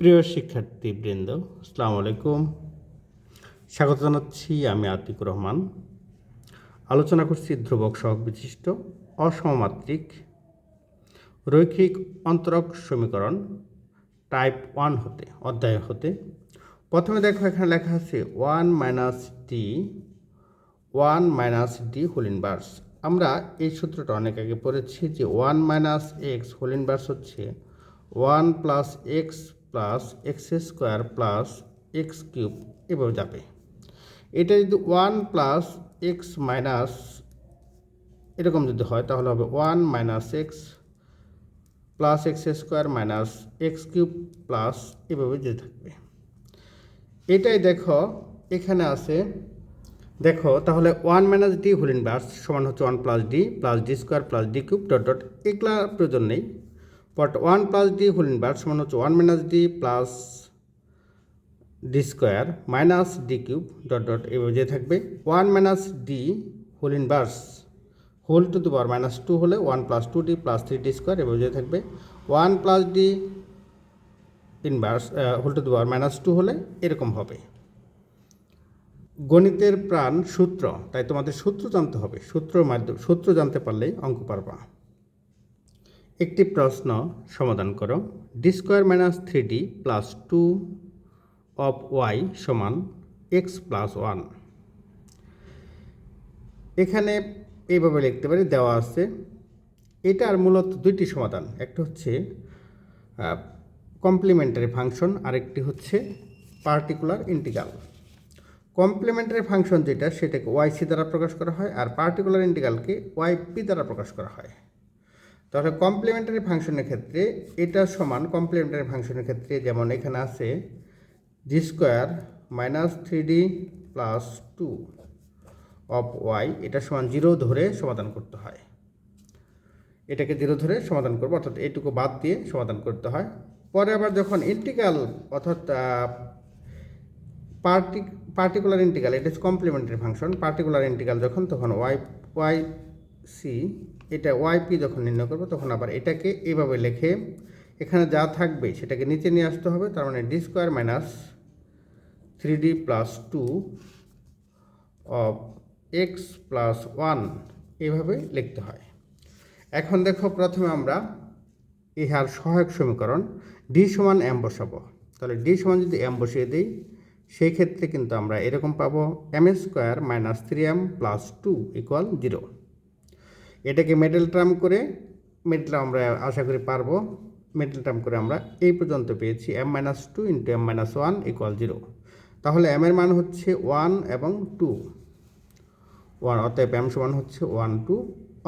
প্রিয় শিক্ষার্থীবৃন্দ, আসসালামু আলাইকুম। স্বাগত জানাচ্ছি আমি আতিকুর রহমান। আলোচনা করছি ধ্রুবক সহগ বিশিষ্ট অসমমাত্রিক রৈখিক অন্তরক সমীকরণ টাইপ ওয়ান হতে, অধ্যায় হতে। প্রথমে দেখো এখানে লেখা আছে one minus D one minus D whole inverse আমরা এই সূত্রটা অনেক আগে পড়েছি যে one minus X whole inverse হচ্ছে one plus X plus X square plus X cube এভাবে যাবে। এটা যদি ওয়ান প্লাস এক্স মাইনাস এরকম যদি হয়, তাহলে হবে one minus X plus X square minus X cube plus এভাবে যেতে থাকবে। এটাই দেখো, এখানে আছে, দেখো, তাহলে one minus D whole inverse সমান হচ্ছে one plus D plus D square plus D cube dot dot এগুলা প্রয়োজন নেই। But one plus D whole inverse সমান হচ্ছে one minus D plus D square minus D cube dot dot এভাবে যে থাকবে। One minus D whole inverse whole to the power minus two হলে one plus two D plus three D square এভাবে যে থাকবে। One plus D inverse whole to the power minus two হলে এরকম হবে। গণিতের প্রাণ সূত্র, তাই তোমাদের সূত্র জানতে হবে। সূত্রের মাধ্যমে, সূত্র জানতে পারলেই অঙ্ক পারবা। একটি প্রশ্ন সমাধান করো। D square minus three D plus two of Y সমান এক্স প্লাস ওয়ান এখানে এইভাবে লিখতে পারি, দেওয়া আছে। এটার মূলত দুইটি সমাধান, একটা হচ্ছে কমপ্লিমেন্টারি ফাংশন আরেকটি হচ্ছে পার্টিকুলার ইন্টিগ্রাল কমপ্লিমেন্টারি ফাংশন যেটা, সেটাকে ওয়াই সি দ্বারা প্রকাশ করা হয়, আর পার্টিকুলার ইন্টিগ্রালকে ওয়াই পি দ্বারা প্রকাশ করা হয়। তাহলে কমপ্লিমেন্টারি ফাংশনের ক্ষেত্রে এটা সমান কমপ্লিমেন্টারি ফাংশনের ক্ষেত্রে যেমন এখানে আছে g square minus three d plus two of y এটা সমান জিরো ধরে সমাধান করতে হয়। এটাকে জিরো ধরে সমাধান করব, অর্থাৎ এইটুকু বাদ দিয়ে সমাধান করতে হয়। পরে আবার যখন ইন্টিগ্রাল অর্থাৎ পার্টি পার্টিকুলার ইন্টিগ্রাল এটা কমপ্লিমেন্টারি ফাংশন পার্টিকুলার ইন্টিগ্রাল যখন, তখন ওয়াই ওয়াই সি এটা ওয়াইপি যখন নির্ণয় করব, তখন আবার এটাকে এভাবে লেখে এখানে যা থাকবে সেটাকে নিচে নিয়ে আসতে হবে, তার মানে d square minus three d plus two of x plus one এইভাবে লিখতে হয়। এখন দেখো প্রথমে আমরা ইহার সহায়ক সমীকরণ ডি সমান এম বসাবো। তাহলে ডি সমান যদি এম বসিয়ে দিই সেই ক্ষেত্রে কিন্তু আমরা এরকম পাবো m square minus three m plus two equal zero এটাকে মেডেল টার্ম করে মেডেল আমরা আশা করি পারব। মেডেল টার্ম করে আমরা এই পর্যন্ত পেয়েছি। M minus two into m minus one equal zero তাহলে এম এর মান হচ্ছে ওয়ান এবং টু ওয়ান অতএব এম সমান হচ্ছে ওয়ান টু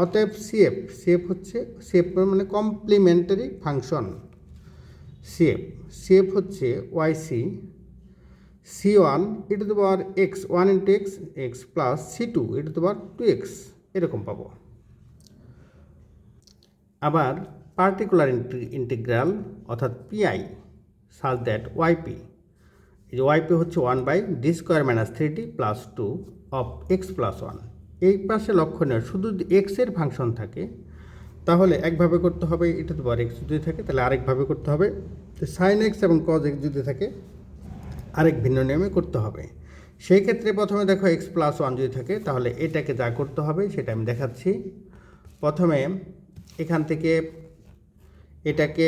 অতএব সিএফ সিএফ হচ্ছে সিএফ মানে কমপ্লিমেন্টারি ফাংশন সিএফ সিএফ হচ্ছে y c c c one e two power x one into x x plus c two e two power two x এরকম পাবো। আবার particular integral অর্থাৎ PI such that y p এই যে YP হচ্ছে one by d square minus three d plus two of x plus one এই পাশে লক্ষণীয় শুধু যদি এক্সের ফাংশন থাকে, তাহলে একভাবে করতে হবে, এটা তো এক্স যদি থাকে, তাহলে আরেকভাবে করতে হবে। সাইন এক্স এবং কজ এক্স যদি থাকে, আরেক ভিন্ন নিয়মে করতে হবে। সেই ক্ষেত্রে প্রথমে দেখো এক্স প্লাস ওয়ান যদি থাকে, তাহলে এটাকে যা করতে হবে, সেটা আমি দেখাচ্ছি। প্রথমে এখান থেকে এটাকে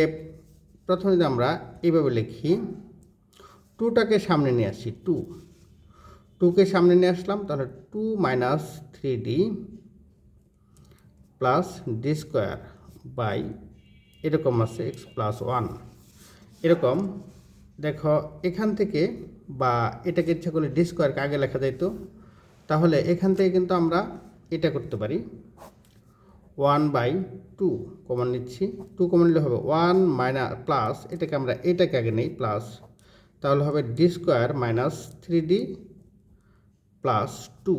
প্রথমে আমরা এইভাবে লিখি টুটাকে সামনে নিয়ে আসি টু টুকে সামনে নিয়ে আসলাম, তাহলে two minus three d plus d square by এরকম আছে এক্স প্লাস ওয়ান এরকম, দেখো, এখান থেকে বা এটাকে ইচ্ছা করলে ডি স্কোয়ারকে আগে লেখা যাইতো, তাহলে এখান থেকে কিন্তু আমরা এটা করতে পারি। ওয়ান বাই টু কমন নিচ্ছি। টু কমন নিলে হবে ওয়ান মাইনাস প্লাস এটাকে আমরা, এটাকে আগে নেই প্লাস তাহলে হবে d square minus three d plus two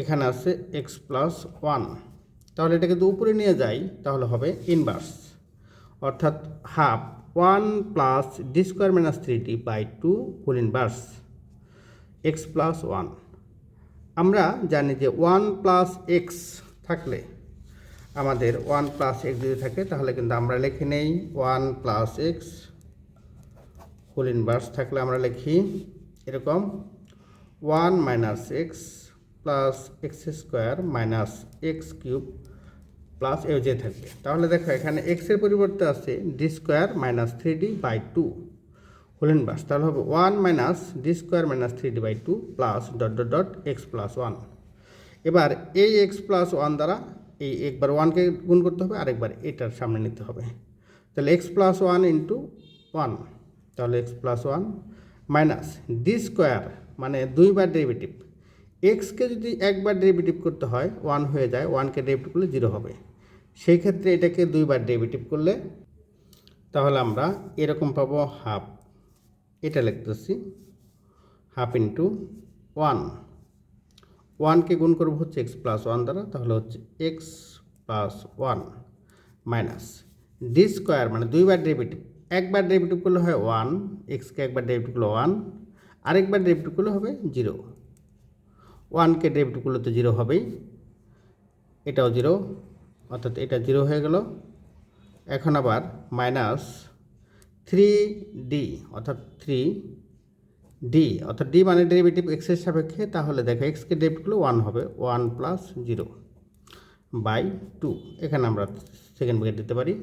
এখানে আছে এক্স প্লাস ওয়ান তাহলে এটাকে যদি উপরে নিয়ে যাই, তাহলে হবে ইনভার্স অর্থাৎ half one plus d square minus three d by two whole inverse x plus one আমরা জানি যে ওয়ান প্লাস এক্স থাকলে আমাদের ওয়ান প্লাস এক্স যদি থাকে, তাহলে কিন্তু আমরা লিখে নেই। One plus x whole inverse থাকলে আমরা লিখি এরকম one minus x plus x square minus x cube plus এ যে থাকবে। তাহলে দেখো এখানে এক্সের পরিবর্তে আছে d square minus three d by two whole inverse. তাহলে হবে one minus d square minus three d by two plus dot dot dot x plus one. এবার এই এক্স প্লাস ওয়ান দ্বারা এই একবার ওয়ানকে গুণ করতে হবে আরেকবার এটার সামনে নিতে হবে। তাহলে x plus one into one তাহলে x plus one minus d square মানে দুইবার ডেরিভেটিভ এক্সকে যদি একবার ডেরিভেটিভ করতে হয় ওয়ান হয়ে যায় ওয়ানকে ডেরিভেটিভ করলে জিরো হবে। সেই ক্ষেত্রে এটাকে দুইবার ডেরিভেটিভ করলে তাহলে আমরা এরকম পাবো হাফ এটা লিখতেছি হাফ ইন্টু ওয়ান ওয়ানকে গুণ করব হচ্ছে এক্স প্লাস ওয়ান দ্বারা, তাহলে হচ্ছে x plus one minus d square মানে দুইবার ডেরিভেটিভ, একবার ডেরিভেটিভ করলে হয় ওয়ান এক্সকে একবার ডেরিভেটিভ করলে ওয়ান, আরেকবার ডেরিভেটিভ করলে হবে জিরো। ওয়ানকে ডেরিভেটিভ করলে তো জিরো হবেই, এটাও জিরো, অর্থাৎ এটা জিরো হয়ে গেল। এখন আবার মাইনাস থ্রি ডি, অর্থাৎ থ্রি ডি অর্থাৎ ডি মানে ডেরিভেটিভ এক্সের সাপেক্ষে, তাহলে দেখো এক্সকে ডেরিভেটিভ করলে ওয়ান হবে one plus zero by two এখানে আমরা সেকেন্ড ব্র্যাকেট দিতে পারি।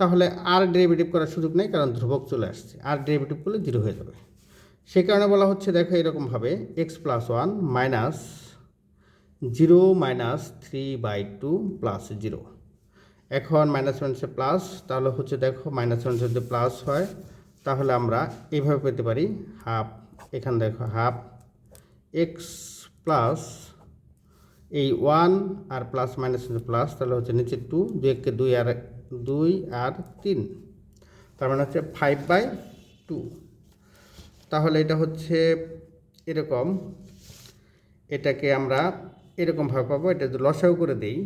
তাহলে আর ডেরিভেটিভ করার সুযোগ নেই, কারণ ধ্রুবক চলে আসছে। আর ডেরিভেটিভ করলে জিরো হয়ে যাবে। সে কারণে বলা হচ্ছে, দেখো এরকমভাবে x plus one minus zero minus three by two plus zero এখন মাইনাস মাইনাসে প্লাস তাহলে হচ্ছে দেখো মাইনাস যদি প্লাস হয়। তাহলে আমরা এইভাবে পেতে পারি হাফ, এখানে দেখো হাফ এক্স প্লাস এই ওয়ান আর প্লাস মাইনাস প্লাস তাহলে হচ্ছে নিচে টু দুই এককে দুই আর দুই আর তিন। তার মানে হচ্ছে ফাইভ বাই টু তাহলে এটা হচ্ছে এরকম, এটাকে আমরা এরকমভাবে পাবো, এটা যদি লসাও করে দিই,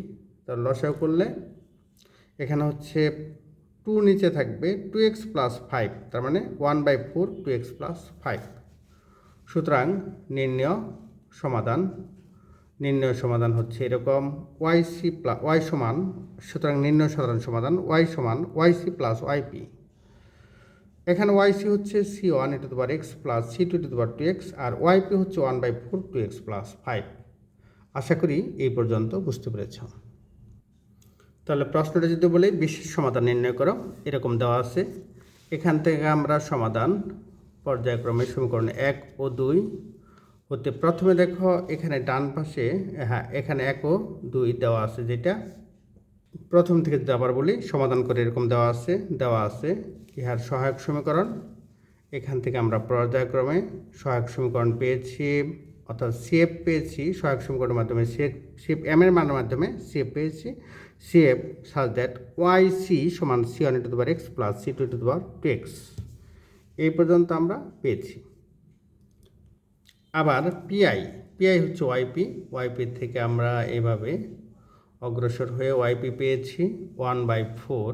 তাহলে লসাও করলে এখানে হচ্ছে টু নিচে থাকবে টু এক্স প্লাস ফাইভ তার মানে one by four two x plus five সুতরাং নির্ণয় সমাধান নির্ণয় সমাধান হচ্ছে এরকম ওয়াই সি প্লাস ওয়াই সমান, সুতরাং নির্ণয় সাধারণ সমাধান ওয়াই সমান y c plus y p এখানে ওয়াই সি হচ্ছে সি ওয়ান টু দুবার এক্স প্লাস সি টু দুবার টু এক্স আর ওয়াই পি হচ্ছে one by four two x plus five আশা করি এই পর্যন্ত বুঝতে পেরেছ। তাহলে প্রশ্নটা যদি বলি, বিশেষ সমাধান নির্ণয় করো, এরকম দেওয়া আছে। এখান থেকে আমরা সমাধান পর্যায়ক্রমে সমীকরণ এক ও দুই হতে প্রথমে দেখো, এখানে ডান পাশে হ্যাঁ এখানে এক ও দুই দেওয়া আছে যেটা। প্রথম থেকে যদি আবার বলি, সমাধান করে এরকম দেওয়া আছে দেওয়া আছে, ইহার সহায়ক সমীকরণ। এখান থেকে আমরা পর্যায়ক্রমে সহায়ক সমীকরণ পেয়েছি, অর্থাৎ সিএফ পেয়েছি, সহায়ক সমীকরণের মাধ্যমে সিএফ এম এর মানের মাধ্যমে সিএফ পেয়েছি। CF such that Y C সমান সি ওয়ান টু দুবার X plus C two two দুবার টু এক্স এই পর্যন্ত আমরা পেয়েছি। আবার পিআই পিআই হচ্ছে ওয়াইপি ওয়াইপি থেকে আমরা এভাবে অগ্রসর হয়ে ওয়াইপি পেয়েছি one by four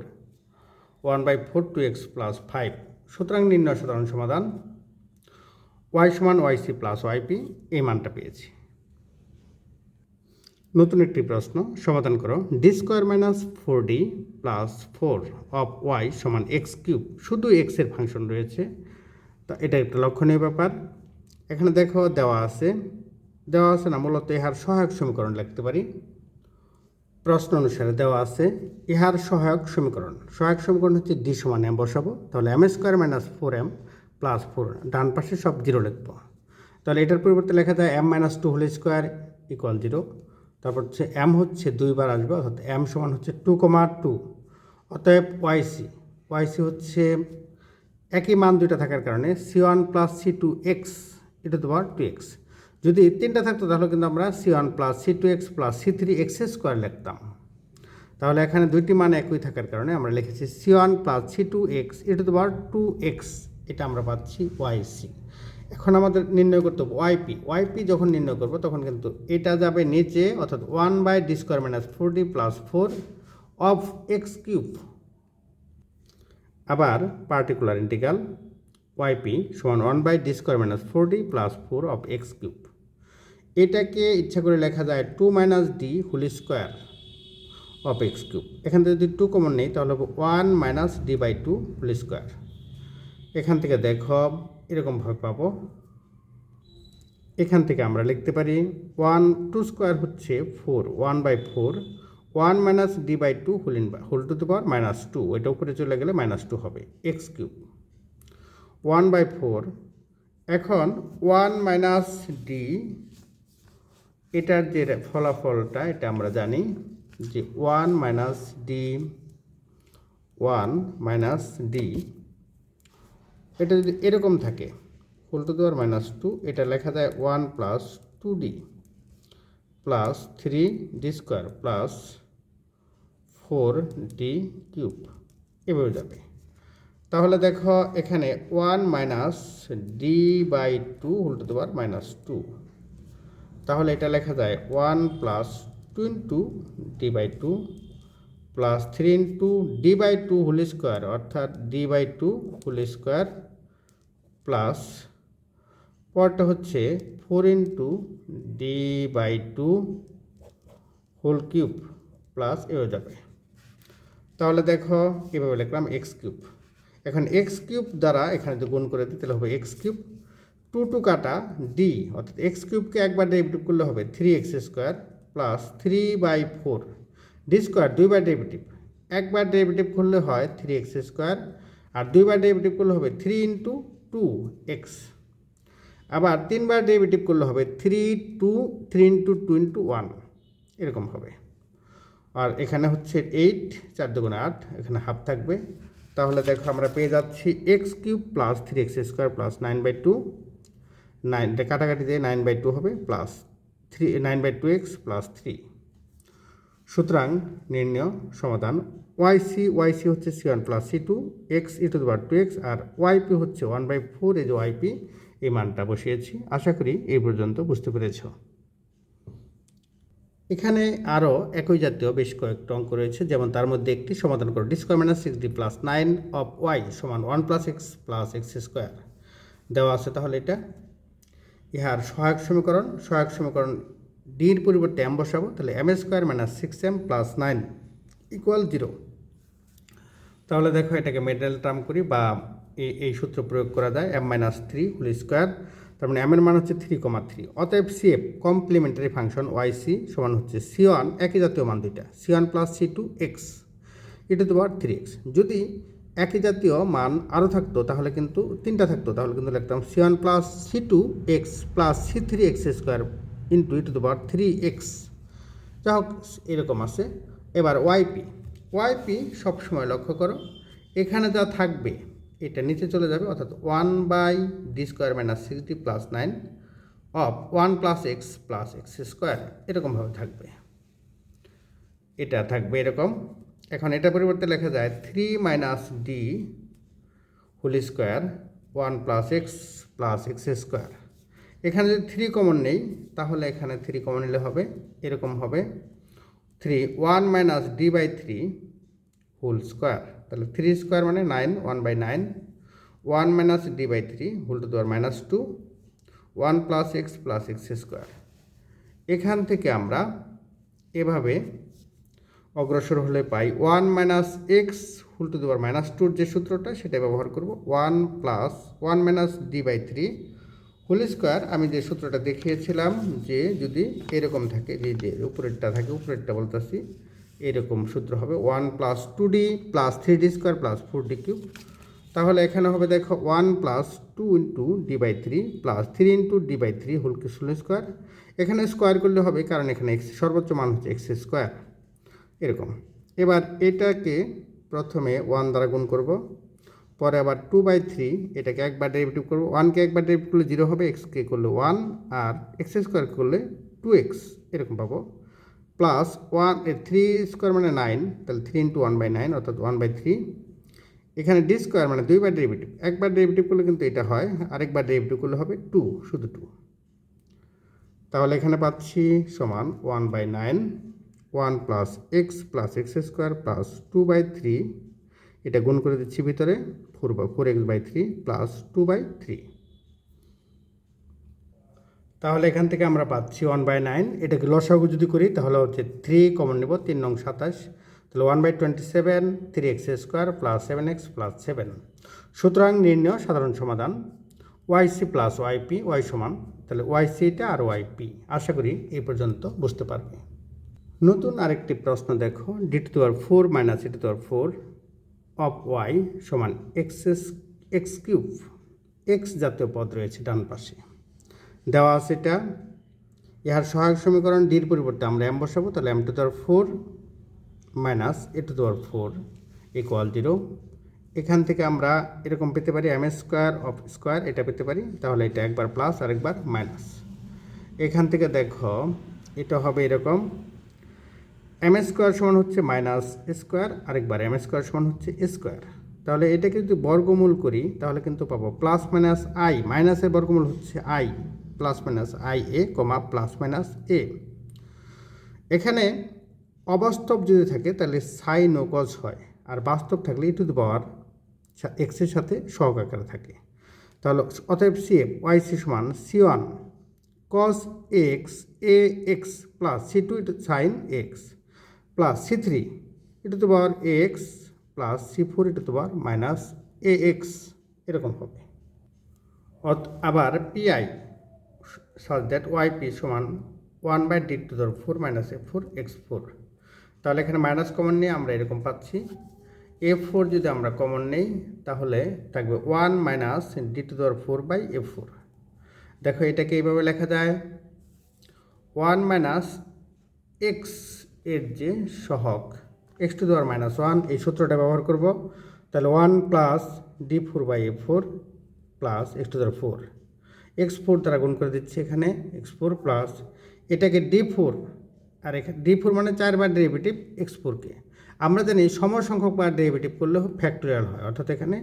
one by four two x plus five সুতরাং নির্ণয় সাধারণ সমাধান। ওয়াই সমান ওয়াইসি প্লাস ওয়াইপি এই মানটা পেয়েছি। নতুন একটি প্রশ্ন, সমাধান করো। D square minus four d plus four of y সমান এক্স কিউব শুধু এক্সের ফাংশন রয়েছে। তা এটা একটা লক্ষণীয় ব্যাপার। এখানে দেখো, দেওয়া আছে। দেওয়া আছে না, মূলত ইহার সহায়ক সমীকরণ লিখতে পারি। প্রশ্ন অনুসারে দেওয়া আছে, ইহার সহায়ক সমীকরণ। সহায়ক সমীকরণ হচ্ছে ডি সমান এম বসাবো। তাহলে m square minus four m plus four ডান পাশে সব জিরো লিখব। তাহলে এটার পরিবর্তে লেখা যায় m minus two whole square equal zero তারপর হচ্ছে এম হচ্ছে দুইবার আসবে, অর্থাৎ এম সমান হচ্ছে টু কমা টু অতএব ওয়াইসি ওয়াইসি হচ্ছে একই মান দুইটা থাকার কারণে c one plus c two x এটা তোমার টু এক্স যদি তিনটা থাকতো তাহলে কিন্তু আমরা c one plus c two x plus c three x square লিখতাম। তাহলে এখানে দুইটি মান একই থাকার কারণে আমরা লিখেছি c one plus c two x এটা তোমার টু এক্স এটা আমরা পাচ্ছি ওয়াইসি এখন আমাদের নির্ণয় করতে হবে ওয়াইপি ওয়াইপি যখন নির্ণয় করব, তখন কিন্তু এটা যাবে নিচে, অর্থাৎ one by d square minus four d plus four of x cube আবার পার্টিকুলার ইন্টিগ্রাল ওয়াইপি সমান one by d square minus four d plus four of x cube এটাকে ইচ্ছা করে লেখা যায় two minus d whole square of x cube এখান থেকে যদি টু কমন নেই, তাহলে one minus d by two whole square এখান থেকে দেখো এরকমভাবে পাবো। এখান থেকে আমরা লিখতে পারি ওয়ান টু স্কোয়ার হচ্ছে four one by four one minus d by two whole in whole to the power minus two ওইটা উপরে চলে গেলে মাইনাস টু হবে x cube one by four এখন ওয়ান মাইনাস ডি এটার যে ফলাফলটা, এটা আমরা জানি যে one minus d one minus d এটা যদি এরকম থাকে whole to the power minus two এটা লেখা যায় one plus two d plus three d square plus four d cube এভাবে যাবে। তাহলে দেখো এখানে one minus d by two whole to the power minus two তাহলে এটা লেখা যায় one plus two into d by two plus three into d by two whole square অর্থাৎ d by two whole square plus পরটা হচ্ছে four into d by two whole cube plus এও যাবে। তাহলে দেখো এভাবে লিখলাম এক্স কিউব এখন x cube দ্বারা এখানে যদি গুণ করে দিই, তাহলে হবে এক্স কিউব টু টু কাটা ডি অর্থাৎ এক্স কিউবকে একবার ডেরিভেটিভ করলে হবে three x square plus three by four d square দুইবার ডেরিভেটিভ একবার ডেরিভেটিভ করলে হয় থ্রি এক্স স্কোয়ার আর দুইবার ডেরিভেটিভ করলে হবে থ্রি ইন্টু টু এক্স আবার তিনবার ডেরিভেটিভ করলে হবে three two three into two into one এরকম হবে। আর এখানে হচ্ছে এইট চার দুগুণে আট, এখানে হাফ থাকবে। তাহলে দেখো আমরা পেয়ে যাচ্ছি X cube plus three X square plus nine by two nine কাটাকাটি দিয়ে নাইন বাই টু হবে plus three nine by two X plus three সুতরাং নির্ণয় সমাধান ওয়াই সি ওয়াই সি হচ্ছে C one plus C two X E two বার two x আর YP হচ্ছে one by four যে ওয়াইপি এই মানটা বসিয়েছি। আশা করি এই পর্যন্ত বুঝতে পেরেছ। এখানে আরও একই জাতীয় বেশ কয়েকটা অঙ্ক রয়েছে, যেমন তার মধ্যে একটি সমাধান করো d square minus six d plus nine of y সমান one plus x plus x square দেওয়া আছে তাহলে এটা। ইহার সহায়ক সমীকরণ সহায়ক সমীকরণ ডির পরিবর্তে এম বসাবো, তাহলে m square minus six m plus nine equal zero তাহলে দেখো এটাকে মেডেল টার্ম করি বা এই সূত্র প্রয়োগ করা যায় m minus three whole square তার মানে এম এর মান হচ্ছে থ্রি কমা থ্রি অতএব c f complementary function y c সমান হচ্ছে সি ওয়ান একই জাতীয় মান দুইটা c one plus c two x e to two power three x যদি একই জাতীয় মান আরও থাকতো, তাহলে কিন্তু তিনটা থাকতো, তাহলে কিন্তু লিখতাম c one plus c two x plus c three x square into e to two power three x যা হোক এরকম আছে। এবার ওয়াইপি ওয়াইপি সবসময় লক্ষ্য করো। এখানে যা থাকবে, এটা নিচে চলে যাবে, অর্থাৎ one by d square minus sixty plus nine of one plus x plus x square এরকমভাবে থাকবে। এটা থাকবে এরকম। এখন এটা পরিবর্তে লেখা যায় three minus d whole square one plus x plus x square এখানে যদি থ্রি কমন নেই, তাহলে এখানে থ্রি কমন নিলে হবে, এরকম হবে। Three one minus d by three whole square তাহলে থ্রি স্কোয়ার মানে nine one by nine one minus d by three whole to the power minus two one plus x plus x square এখান থেকে আমরা এভাবে অগ্রসর হলে পাই one minus x whole to the power minus টুর যে সূত্রটা, সেটা ব্যবহার করব one plus one minus d by three whole square আমি যে সূত্রটা দেখিয়েছিলাম যে যদি এরকম থাকে, যে যে উপরেরটা থাকে, উপরেরটা বলতেছি, এরকম সূত্র হবে one plus two d plus three d square plus four d cube. তাহলে এখানে হবে দেখো one plus two into d by three plus three into d by three whole whole square. এখানে স্কোয়ার করলে হবে কারণ এখানে এক্স, সর্বোচ্চ মান হচ্ছে এক্স স্কোয়ার। এরকম। এবার এটাকে প্রথমে ওয়ান দ্বারা গুণ করব। পরে আবার টু বাই থ্রি এটাকে একবার ডেরিভেটিভ করব। ওয়ানকে একবার ডেরিভেটিভ করলে জিরো হবে এক্সকে করলে ওয়ান আর এক্স স্কোয়ার করলে টু এক্স এরকম পাবো। প্লাস ওয়ান থ্রি স্কোয়ার মানে নাইন তাহলে three into one by nine অর্থাৎ ওয়ান বাই থ্রি এখানে ডি স্কোয়ার মানে দুইবার ডেরিভেটিভ একবার ডেরিভেটিভ করলে কিন্তু এটা হয়, আরেকবার ডেরিভেটিভ করলে হবে টু শুধু টু তাহলে এখানে পাচ্ছি সমান one by nine one plus x plus x square plus two by three এটা গুণ করে দিচ্ছি ভিতরে। Four by four x by three plus two by three তাহলে এখান থেকে আমরা পাচ্ছি ওয়ান বাই নাইন এটাকে লসাগু যদি করি, তাহলে হচ্ছে থ্রি কমন নেব, তিন নং সাতাশ। তাহলে one by twenty seven three x square plus seven x plus seven সুতরাং নির্ণয় সাধারণ সমাধান। Y c plus y p y সমান। তাহলে ওয়াই সিটা আর ওয়াইপি আশা করি এই পর্যন্ত বুঝতে পারবে। নতুন আরেকটি প্রশ্ন দেখো D to the power four minus e to the power four of y সমান এক্স এক্স কিউব, এক্স জাতীয় পদ রয়েছে ডান পাশে। দেওয়া আছে এটা, ইহার সহায়ক সমীকরণ ডির পরিবর্তে আমরা এম বসাবো, তাহলে m to the power four minus a to the power four equal zero এখান থেকে আমরা এরকম পেতে পারি এম স্কোয়ার অফ স্কোয়ার, এটা পেতে পারি, তাহলে এটা একবার প্লাস আর একবার মাইনাস এখান থেকে দেখো, এটা হবে এরকম এম স্কোয়ার সমান হচ্ছে মাইনাস স্কোয়ার আরেকবার এম স্কোয়ার সমান হচ্ছে স্কোয়ার তাহলে এটাকে যদি বর্গমূল করি, তাহলে কিন্তু পাবো প্লাস মাইনাস আই মাইনাসের বর্গমূল হচ্ছে i plus minus i a comma plus minus a এখানে অবাস্তব যদি থাকে, তাহলে সাইন ও কজ হয়, আর বাস্তব থাকলে ই টু দি পাওয়ার এক্সের সাথে সহগ আকারে থাকে। তাহলে অতএব সি এফ ওয়াই সি সমান c one cos x a x plus c two sin x plus c three e to the power a x plus c four e to the power minus a x এরকম হবে। অত- আবার PI such that y p সমান one by D two ধর four minus a four x four তাহলে এখানে minus common নিয়ে আমরা এরকম পাচ্ছি। এ ফোর যদি আমরা কমন নেই, তাহলে থাকবে ওয়ান মাইনাস ডি টু ধর ফোর বাই এ ফোর দেখো এটাকে এইভাবে লেখা যায়। ওয়ান মাইনাস এক্স এর যে সহগ x to the power minus one এই সূত্রটা ব্যবহার করব। তাহলে one plus D four by a four plus x to the power four x four দ্বারা গুণ করে দিচ্ছে এখানে এক্স ফোর প্লাস এটাকে ডি ফোর আর এখানে ডি ফোর মানে চারবার ডেরিভেটিভ এক্স ফোরকে আমরা জানি সম সংখ্যক বার ডেরিভেটিভ করলে ফ্যাক্টোরিয়াল হয়। অর্থাৎ এখানে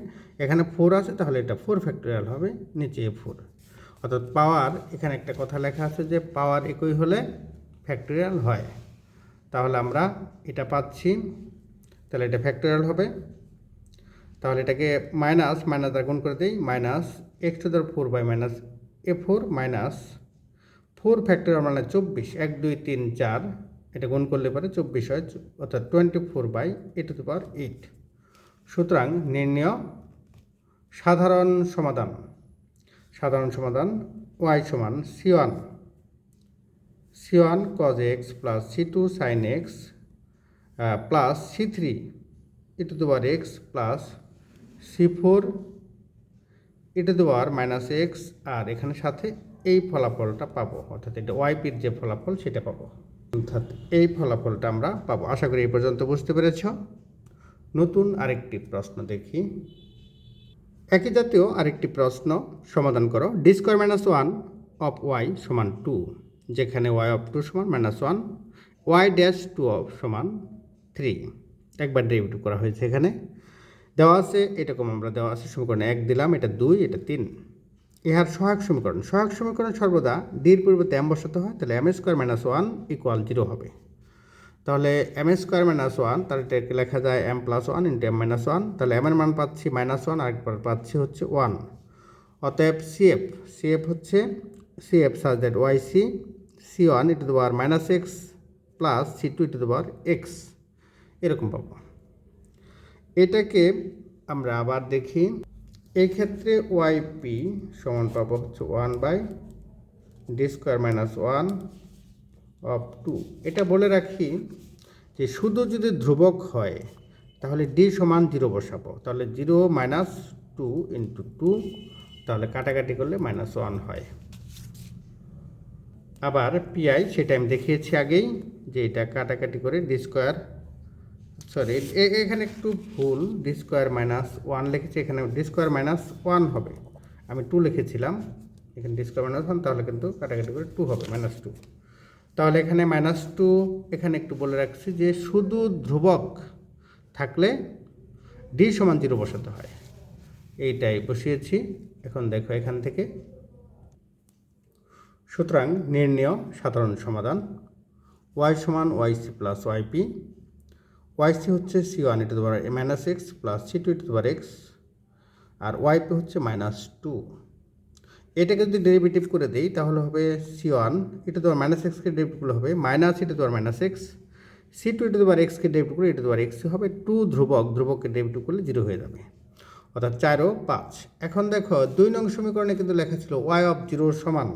এখানে ফোর আছে, তাহলে এটা ফোর ফ্যাক্টোরিয়াল হবে, নিচে এ ফোর অর্থাৎ পাওয়ার এখানে একটা কথা লেখা আছে যে পাওয়ার একই হলে ফ্যাক্টোরিয়াল হয়। তাহলে আমরা এটা পাচ্ছি, তাহলে এটা ফ্যাক্টোরিয়াল হবে। তাহলে এটাকে মাইনাস মাইনাস দ্বারা গুণ করে দিই minus x to the four by minus a four minus four factorial মানে চব্বিশ, এক, দুই, তিন, চার, এটা গুণ করলে পরে চব্বিশ হয়, অর্থাৎ twenty four by a to the power eight সুতরাং নির্ণয় সাধারণ সমাধান সাধারণ সমাধান ওয়াই সমান c one c one cos x plus c two sin x plus c three e to the power x plus c four e to the power minus x আর এখানে সাথে এই ফলাফলটা পাবো, অর্থাৎ এটা ওয়াইপির যে ফলাফল সেটা পাবো। অর্থাৎ এই ফলাফলটা আমরা পাবো। আশা করি এই পর্যন্ত বুঝতে পেরেছ। নতুন আরেকটি প্রশ্ন দেখি। একই জাতীয় আরেকটি প্রশ্ন সমাধান করো। D square minus one of y সমান টু যেখানে ওয়াই অফ টু সমান minus one y dash two of সমান থ্রি একবার ডেরিভেটিভ করা হয়েছে এখানে। দেওয়া আছে, এরকম আমরা দেওয়া আছে সমীকরণ এক দিলাম, এটা দুই, এটা তিন। ইহার সহায়ক সমীকরণ। সহায়ক সমীকরণ সর্বদা ডির পরিবর্তে এম বসাতে হয়, তাহলে m square minus one equal zero হবে। তাহলে এম স্কোয়ার মাইনাস ওয়ান তাহলে এটাকে লেখা যায়? M plus one into m minus one তাহলে এম এর মান পাচ্ছি মাইনাস ওয়ান আরেকবার পাচ্ছি হচ্ছে ওয়ান অতএব সিএফ সিএফ হচ্ছে CF such that y c c one e to the power minus x plus c two e to the power x এরকম পাবো। এটাকে আমরা আবার দেখি। এই ক্ষেত্রে ওয়াই পি সমান পাবো হচ্ছে one by D square minus one of two এটা বলে রাখি যে শুধু যদি ধ্রুবক হয়, তাহলে ডি সমান জিরো বসাবো। তাহলে zero minus two into two তাহলে কাটাকাটি করলে মাইনাস ওয়ান হয়। আবার পিআই সেটা আমি দেখিয়েছি আগেই, যে এটা কাটাকাটি করে ডি স্কোয়ার সরি এখানে একটু ভুল ডি স্কোয়ার মাইনাস ওয়ান লিখেছি, এখানে ডি স্কোয়ার মাইনাস ওয়ান হবে। আমি টু লিখেছিলাম, এখানে ডি স্কোয়ার মাইনাস ওয়ান তাহলে কিন্তু কাটাকাটি করে টু হবে মাইনাস টু তাহলে এখানে মাইনাস টু এখানে একটু বলে রাখছি যে শুধু ধ্রুবক থাকলে ডি সমান জিরো বসাতে হয়। এইটাই বসিয়েছি, এখন দেখো এখান থেকে। সুতরাং নির্ণয়, সাধারণ সমাধান। ওয়াই সমান y c plus y p y c হচ্ছে c one e to the power minus x plus c two e to the power x R Y P হচ্ছে মাইনাস টু এটাকে যদি ডেরিভেটিভ করে দিই, তাহলে হবে সি ওয়ান ইটু দেওয়ার minus এক্সকে ডেরিভেটিভ করলে হবে minus e to the power minus x c two two the power এক্সকে ডেবিট করলে এটা দেবার এক্স হবে টু ধ্রুবক, ধ্রুবককে ডেবিট করলে জিরো হয়ে যাবে। অর্থাৎ চার ও পাঁচ। এখন দেখো, দুই নং সমীকরণে কিন্তু লেখা ছিল ওয়াই অফ জিরোর সমান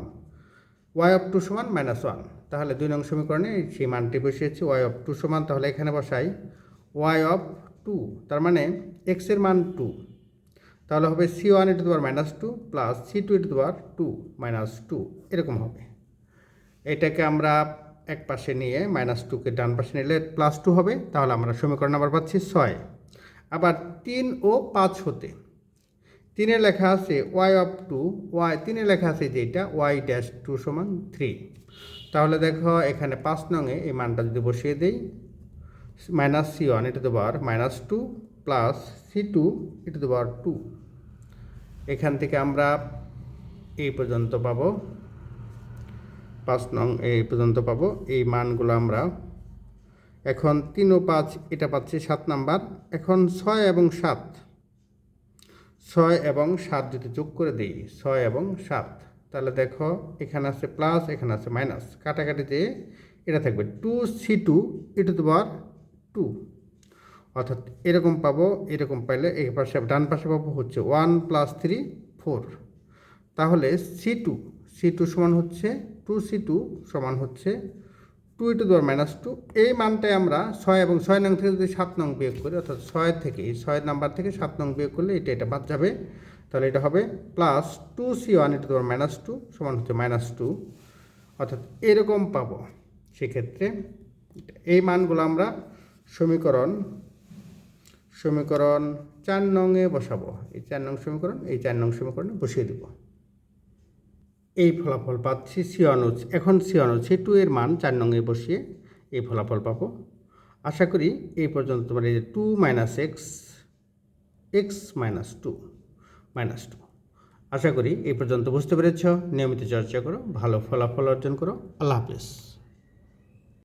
ওয়াই অফ টু সমান মাইনাস ওয়ান তাহলে দুই নং সমীকরণে সেই মানটি বসিয়েছি ওয়াই অফ টু সমান, তাহলে এখানে বসাই ওয়াই অফ টু তার মানে এক্সের মান টু তাহলে হবে c one e to the power minus two plus c two e to the power two minus two এরকম হবে। এটাকে আমরা এক পাশে নিয়ে মাইনাস টুকে ডান পাশে নিলে প্লাস টু হবে, তাহলে আমরা সমীকরণ নাম্বার পাচ্ছি ছয়। আবার তিন ও পাঁচ হতে তিনে লেখা আছে ওয়াই অফ টু ওয়াই তিনে লেখা আছে যেটা ওয়াই ড্যাশ টু সমান থ্রি তাহলে দেখো, এখানে পাঁচ নঙে এই মানটা যদি বসিয়ে দেই minus c one e to the power minus two plus c two e to the power two এখান থেকে আমরা এই পর্যন্ত পাবো, পাঁচ নং এই পর্যন্ত পাবো, এই মানগুলো আমরা এখন তিন ও পাঁচ, এটা পাচ্ছি সাত নাম্বার। এখন ছয় এবং সাত ছয় এবং সাত যদি যোগ করে দিই, ছয় এবং সাত, তাহলে দেখো এখানে আছে প্লাস এখানে আছে মাইনাস কাটাকাটিতে এটা থাকবে two C two E E two দেবার টু অর্থাৎ এরকম পাবো, এরকম পাইলে এই পাশে, ডান পাশে পাবো হচ্ছে ওয়ান প্লাস থ্রি ফোর তাহলে সি টু সি টু সমান হচ্ছে টু সি টু সমান হচ্ছে টু ইটু দেওয়ার মাইনাস টু এই মানটাই আমরা ছয় এবং ছয় নং থেকে যদি সাত নং বিয়োগ করি, অর্থাৎ ছয় থেকে, এই ছয় নাম্বার থেকে সাত নং বিয়োগ করলে এটা এটা বাদ যাবে। তাহলে এটা হবে plus two C one E two দেওয়ার মাইনাস টু সমান হচ্ছে মাইনাস টু অর্থাৎ এরকম পাবো। সেক্ষেত্রে এই মানগুলো আমরা সমীকরণ সমীকরণ চার নংয়ে বসাবো। এই চার নং সমীকরণ, এই চার নং সমীকরণে বসিয়ে দেব। এই ফলাফল পাচ্ছি সিয়ানুজ এখন সিয়ানুজ সি টু এর মান চার নঙে বসিয়ে এই ফলাফল পাবো। আশা করি এই পর্যন্ত তোমার এই যে two minus x x minus two minus two আশা করি এই পর্যন্ত বুঝতে পেরেছ। নিয়মিত চর্চা করো, ভালো ফলাফল অর্জন করো। আল্লাহ হাফিজ।